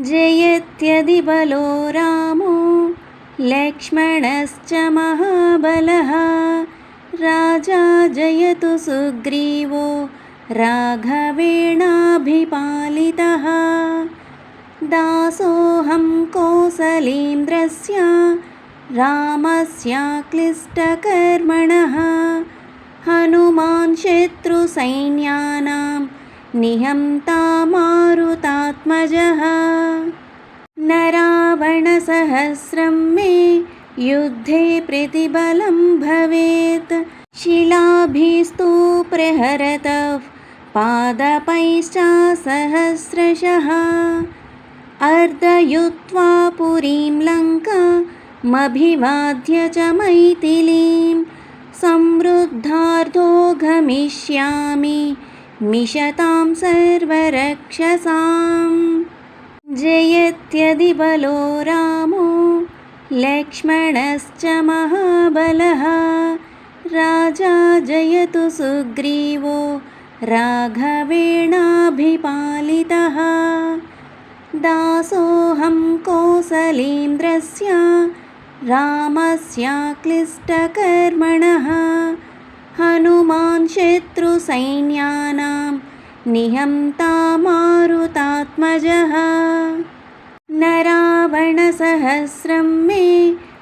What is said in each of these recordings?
जयत्यधिबलो रामो लक्ष्मणश्च महाबलः राजा जयतु सुग्रीवो राघवेणाभिपालितः। दासोऽहं कोसलीन्द्रस्य रामस्याक्लिष्टकर्मणः। हनुमान् शत्रुसैन्यानां निहन्ता मारुतात्मजः न रावणसहस्रं मे युद्धे प्रतिबलं भवेत्। शिलाभिस्तु प्रहरतः पादपैश्चासहस्रशः अर्धयुत्वा पुरीं लङ्कामभिवाद्य च मैथिलीं। समृद्धार्धो गमिष्यामि मिषतां सर्वरक्षसां। जयत्यधिबलो रामो लक्ष्मणश्च महाबलः। राजा जयतु सुग्रीवो राघवेणाभिपालितः। दासोऽहं कोसलीन्द्रस्य रामस्याक्लिष्टकर्मणः शत्रुसैन्यानां मारुतात्मजः न रावणसहस्रं मे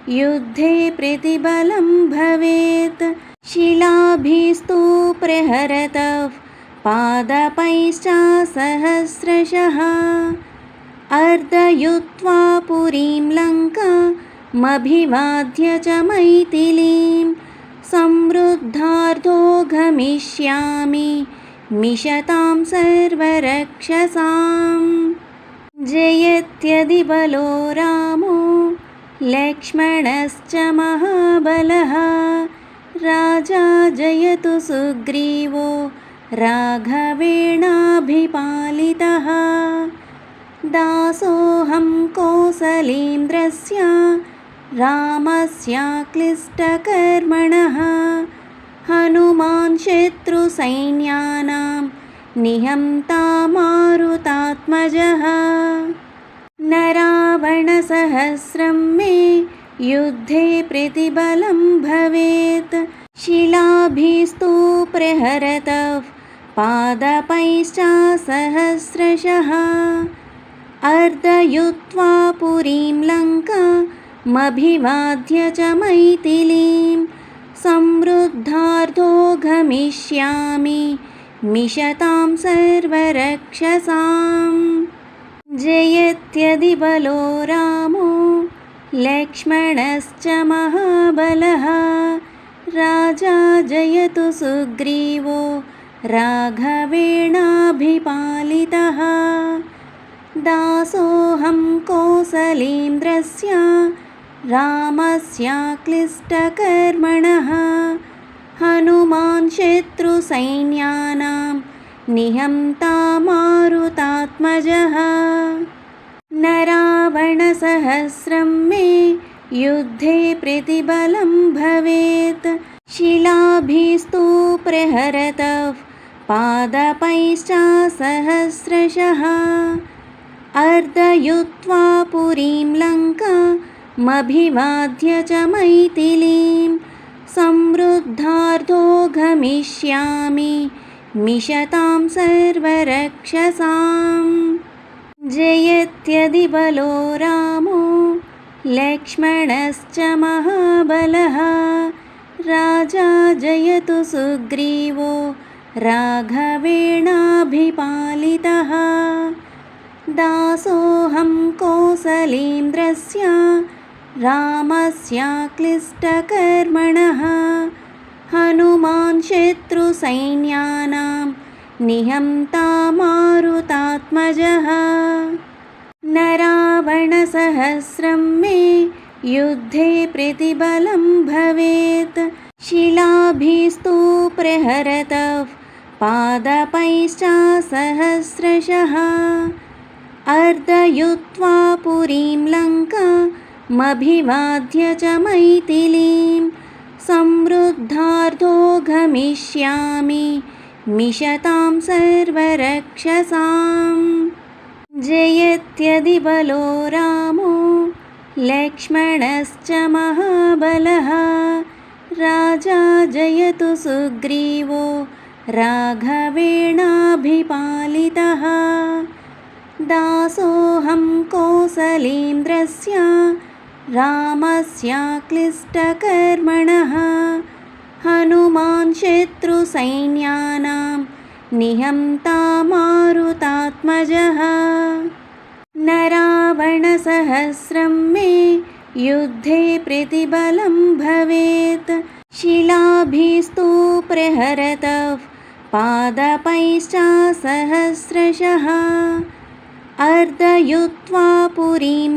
युद्धे प्रतिबलं भवेत्। शिलाभिस्तु प्रहरतः पादपैश्चासहस्रशः। अर्धयुत्वा पुरीं लङ्कामभिवाद्य च मैथिलीं समृद्धार्धो गमिष्यामि मिषतां सर्वरक्षसां जयत्यधिबलो रामो लक्ष्मणश्च महाबलः। राजा जयतु सुग्रीवो राघवेणाभिपालितः। दासोऽहं कोसलीन्द्रस्य रामस्याक्लिष्टकर्मणः हनुमान् शत्रुसैन्यानां निहन्ता मारुतात्मजः न रावणसहस्रं मे युद्धे प्रतिबलं भवेत्। शिलाभिस्तु प्रहरतः पादपैश्चासहस्रशः। अर्धयुत्वा पुरीं लङ्कामभिवाद्य च मैथिलीं समृद्धार्धो गमिष्यामि मिषतां सर्वरक्षसां जयत्यधिबलो रामो लक्ष्मणश्च महाबलः। राजा जयतु सुग्रीवो राघवेणाभिपालितः। दासोऽहं कोसलीन्द्रस्य रामस्याक्लिष्टकर्मणः हनुमान् शत्रुसैन्यानां निहन्ता मारुतात्मजः न रावणसहस्रं मे युद्धे प्रतिबलं भवेत्। शिलाभिस्तु प्रहरतः पादपैश्चासहस्रशः अर्धयुत्वा पुरीं लङ्कामभिवाद्य च मैथिलीं समृद्धार्धो गमिष्यामि मिषतां सर्वरक्षसां जयत्यधिबलो रामो लक्ष्मणश्च महाबलः। राजा जयतु सुग्रीवो राघवेणाभिपालितः। दासोऽहं कोसलीन्द्रस्य रामस्याक्लिष्टकर्मणः हनुमान् शत्रुसैन्यानां निहन्ता मारुतात्मजः न रावणसहस्रं मे युद्धे प्रतिबलं भवेत्। शिलाभिस्तु प्रहरतः पादपैश्चासहस्रशः। अर्धयुत्वा पुरीं लङ्कामभिवाद्य च मैथिलीं समृद्धार्धो गमिष्यामि मिषतां सर्वरक्षसां जयत्यधिबलो रामो लक्ष्मणश्च महाबलः। राजा जयतु सुग्रीवो राघवेणाभिपालितः। दासोऽहं कोसलेन्द्रस्य रामस्याक्लिष्टकर्मणः हनुमान् शत्रुसैन्यानां निहन्ता मारुतात्मजः न रावणसहस्रं मे युद्धे प्रतिबलं भवेत्। शिलाभिस्तु प्रहरतः पादपैश्चासहस्रशः अर्धयुत्वा पुरीं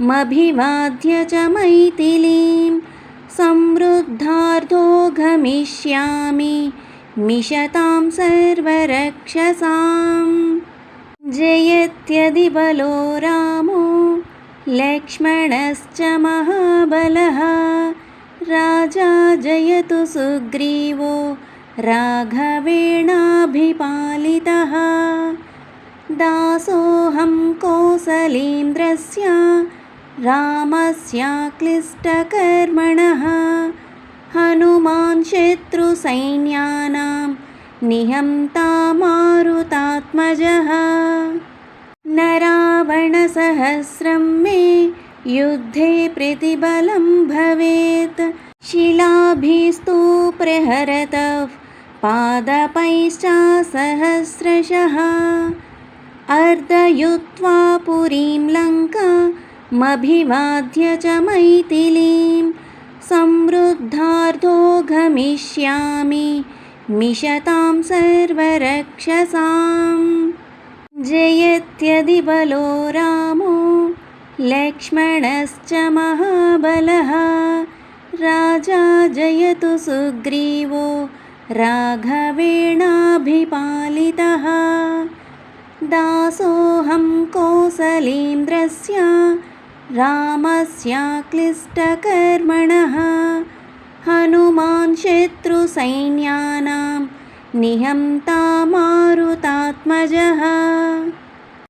लङ्कामभिवाद्य च मैथिलीं समृद्धार्धो गमिष्यामि मिषतां सर्वरक्षसां जयत्यधिबलो रामो लक्ष्मणश्च महाबलः। राजा जयतु सुग्रीवो राघवेणाभिपालितः। दासोऽहं कोसलेन्द्रस्य रामस्याक्लिष्टकर्मणः हनुमान् शत्रुसैन्यानां निहन्ता मारुतात्मजः न रावणसहस्रं मे युद्धे प्रतिबलं भवेत्। शिलाभिस्तु प्रहरतः पादपैश्चासहस्रशः। अर्धयुत्वा पुरीं लङ्कामभिवाद्य च मैथिलीं समृद्धार्धो गमिष्यामि मिषतां सर्वरक्षसां जयत्यधिबलो रामो लक्ष्मणश्च महाबलः। राजा जयतु सुग्रीवो राघवेणाभिपालितः। दासोऽहं कोसलेन्द्रस्य रामस्याक्लिष्टकर्मणः हनुमान् शत्रुसैन्यानां निहन्ता मारुतात्मजः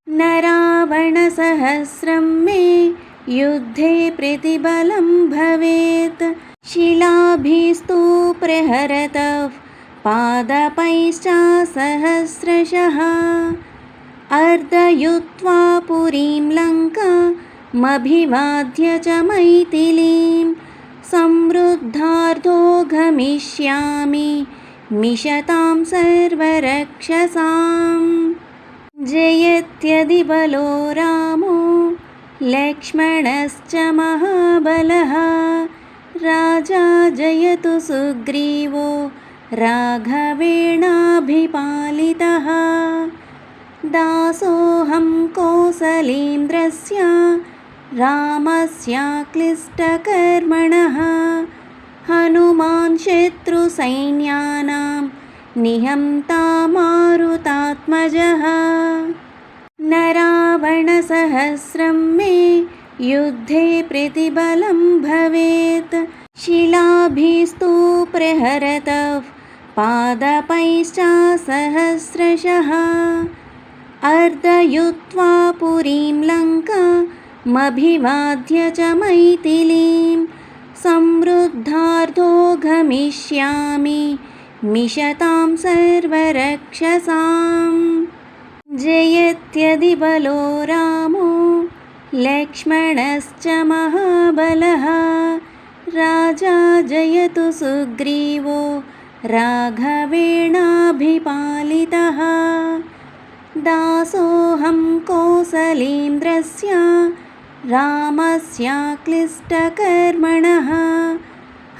न रावणसहस्रं मे युद्धे प्रतिबलं भवेत्। शिलाभिस्तु प्रहरतः पादपैश्चासहस्रशः। अर्धयुत्वा पुरीं लङ्कामभिवाद्य च मैथिलीं समृद्धार्धो गमिष्यामि मिषतां सर्वरक्षसां जयत्यधिबलो रामो लक्ष्मणश्च महाबलः। राजा जयतु सुग्रीवो राघवेणाभिपालितः। दासोऽहं कोसलेन्द्रस्य रामस्याक्लिष्टकर्मणः हनुमान् शत्रुसैन्यानां निहन्ता मारुतात्मजः न रावणसहस्रं मे युद्धे प्रतिबलं भवेत्। शिलाभिस्तु प्रहरतः पादपैश्चासहस्रशः अर्धयुत्वा पुरीं लङ्कामभिवाद्य च मैथिलीं समृद्धार्धो गमिष्यामि मिषतां सर्वरक्षसां जयत्यधिबलो रामो लक्ष्मणश्च महाबलः। राजा जयतु सुग्रीवो राघवेणाभिपालितः। दासोऽहं कोसलेन्द्रस्य रामस्याक्लिष्टकर्मणः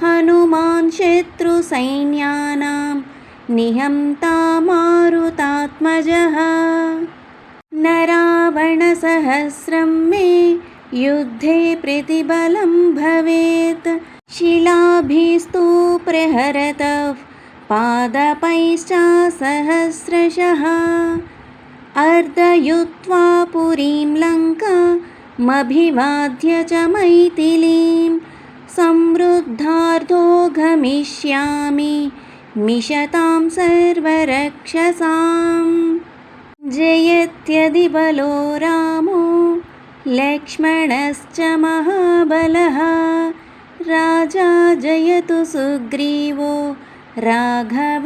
हनुमान् शत्रुसैन्यानां निहन्ता मारुतात्मजः न रावणसहस्रं मे युद्धे प्रतिबलं भवेत्। शिलाभिस्तु प्रहरतः पादपैश्चासहस्रशः। अर्धयुत्वा पुरीं लङ्कामभिवाद्य च मैथिलीं समृद्धार्धो गमिष्यामि मिषतां सर्वरक्षसां जयत्यदि बलो रामो लक्ष्मणश्च महाबलः। राजा जयतु सुग्रीवो राघवेणाभिपालितः।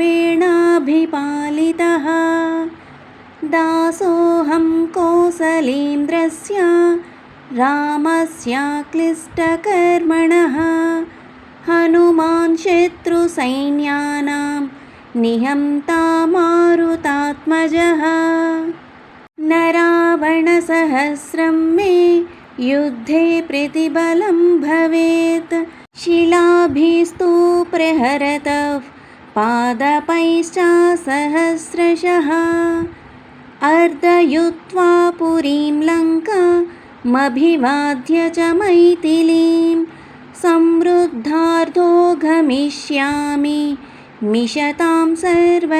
दासोऽहं कोसलेन्द्रस्य रामस्याक्लिष्टकर्मणः हनुमान् शत्रुसैन्यानां निहन्ता मारुतात्मजः न रावणसहस्रं मे युद्धे प्रतिबलं भवेत्। शिलाभिस्तु प्रहरतः पादपैश्चासहस्रशः अर्धयुत्वा पुरीं लङ्कामभिवाद्य च मैथिलीं समृद्धार्धो गमिष्यामि मिषतां सर्वरक्षसाम्